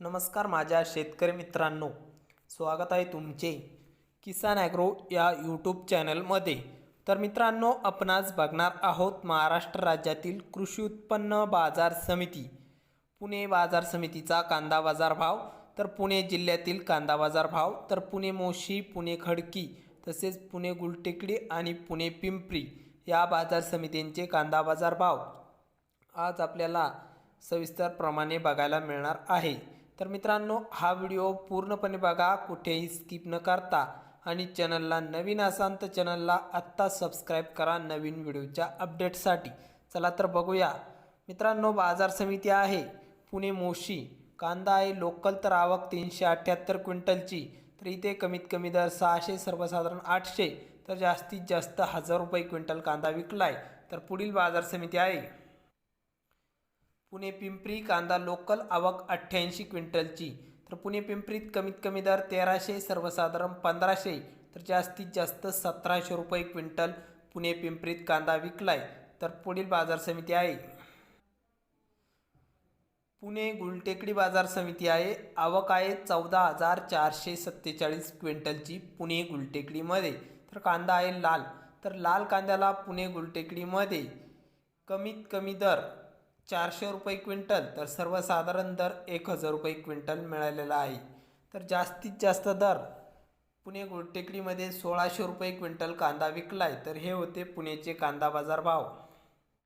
नमस्कार माझ्या शेतकरी मित्रांनो. स्वागत आहे तुमचे किसान ॲग्रो या यूट्यूब चॅनलमध्ये. तर मित्रांनो आपण आज बघणार आहोत महाराष्ट्र राज्यातील कृषी उत्पन्न बाजार समिती. पुणे बाजार समितीचा कांदा बाजार भाव तर पुणे जिल्ह्यातील कांदा बाजार भाव तर पुणे मोशी पुणे खडकी तसेच पुणे गुलटेकडी आणि पुणे पिंपरी या बाजार समितींचे कांदा बाजार भाव आज आपल्याला सविस्तरप्रमाणे बघायला मिळणार आहे. तर मित्रांनो हा व्हिडिओ पूर्णपणे बघा कुठेही स्किप न करता. आणि चॅनलला नवीन असाल तर चॅनलला आत्ता सबस्क्राईब करा नवीन व्हिडिओच्या अपडेटसाठी. चला तर बघूया. मित्रांनो बाजार समिती आहे पुणे मोशी. कांदा आहे लोकल तर आवक तीनशे अठ्ठ्याहत्तर क्विंटलची. तर इथे कमीत कमी दर सहाशे सर्वसाधारण आठशे. तर जास्तीत जास्त हजार रुपये क्विंटल कांदा विकला आहे तर पुढील बाजार समिती आहे. पुणे पिंपरी कांदा लोकल आवक अठ्ठ्याऐंशी क्विंटलची. तर पुणे पिंपरीत कमीत कमी दर तेराशे सर्वसाधारण पंधराशे तर जास्तीत जास्त सतराशे रुपये क्विंटल पुणे पिंपरीत कांदा विकलाय. तर पुढील बाजार समिती आहे. पुणे गुलटेकडी बाजार समिती आहे. आवक आहे चौदा हजार चारशे सत्तेचाळीस क्विंटलची पुणे गुलटेकडीमध्ये. तर कांदा आहे लाल. तर लाल कांद्याला पुणे गुलटेकडीमध्ये कमीत कमी दर चारशे रुपये क्विंटल तर सर्वसाधारण दर एक हजार रुपये क्विंटल मिळालेला आहे. तर जास्तीत जास्त दर पुणे गुलटेकडीमध्ये सोळाशे रुपये क्विंटल कांदा विकलाय तर हे होते पुणेचे कांदा बाजार भाव.